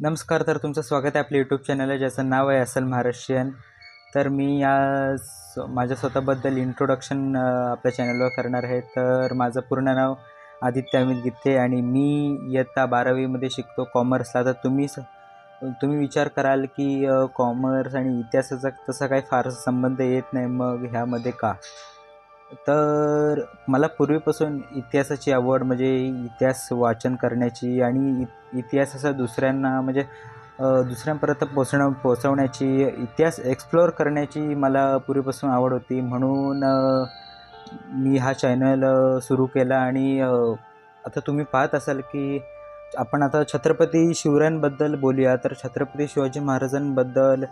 नमस्कार तर तुमचं स्वागत आहे आपल्या यूट्यूब चॅनल आहे ज्याचं नाव आहे असल महाराष्ट्रीयन. तर मी या माझ्या स्वतःबद्दल इंट्रोडक्शन आपल्या चॅनलवर करणार आहे. तर माझं पूर्ण नाव आदित्य अमित गित्ते आणि मी इयत्ता बारावीमध्ये शिकतो कॉमर्सला तर तुम्ही स तुम्ही विचार कराल की कॉमर्स आणि इतिहासाचा तसा काही फारसा संबंध येत नाही मग ह्यामध्ये का? तर मला पूर्वीपासून इतिहासाची आवड म्हणजे इतिहास वाचन करण्याची आणि इतिहास असा दुसऱ्यांना म्हणजे दुसऱ्यांपर्यंत पोचणं पोचवण्याची इतिहास एक्सप्लोअर करण्याची मला पूर्वीपासून आवड होती. म्हणून मी हा चॅनल सुरू केला आणि आता तुम्ही पाहत असाल की आपण आता छत्रपती शिवरायांबद्दल बोलूया. तर छत्रपती शिवाजी महाराजांबद्दल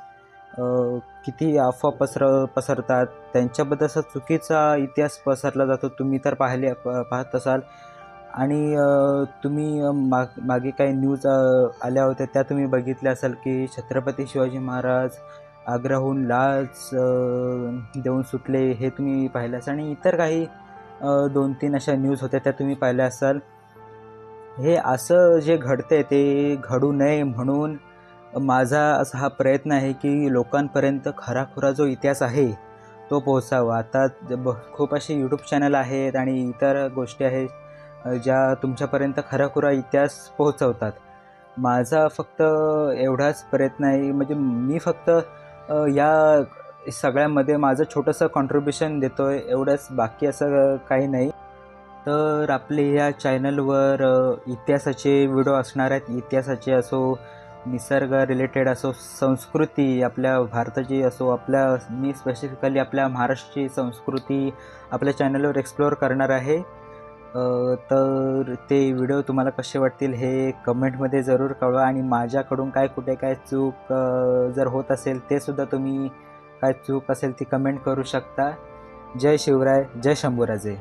किती अफवा पसर पसरतात? त्यांच्याबद्दल असा चुकीचा इतिहास पसरला जातो. तुम्ही तर पाहिले प- पाहत असाल. आणि तुम्ही माग मागे काही न्यूज आल्या होत्या त्या तुम्ही बघितल्या असाल की छत्रपती शिवाजी महाराज आग्राहून लाच देऊन सुटले हे तुम्ही पाहिलं असाल आणि इतर काही दोन तीन अशा न्यूज होत्या त्या तुम्ही पाहिल्या असाल. हे असं जे घडते ते घडू नये म्हणून माझा असा हा प्रयत्न आहे की लोकांपर्यंत खराखुरा जो इतिहास आहे तो पोहोचावा. आता ब खूप असे यूट्यूब चॅनल आहेत आणि इतर गोष्टी आहेत ज्या तुमच्यापर्यंत खराखुरा इतिहास पोहोचवतात. माझा फक्त एवढाच प्रयत्न आहे म्हणजे मी फक्त या सगळ्यामध्ये माझं छोटंसं कॉन्ट्रीब्युशन देतो आहे एवढंच बाकी असं काही नाही. तर आपले या चॅनलवर इतिहासाचे व्हिडिओ असणार आहेत इतिहासाचे असो निसर्ग रिलेटेड असो संस्कृती आपल्या भारताची असो आपल्या मी स्पेसिफिकली आपल्या महाराष्ट्राची संस्कृती आपल्या चॅनलवर एक्सप्लोअर करणार आहे. तर ते व्हिडिओ तुम्हाला कसे वाटतील हे कमेंटमध्ये जरूर कळवा आणि माझ्याकडून काय कुठे काय चूक जर होत असेल ते सुद्धा तुम्ही काय चूक असेल ती कमेंट करू शकता. जय शिवराय जय शंभूराजे.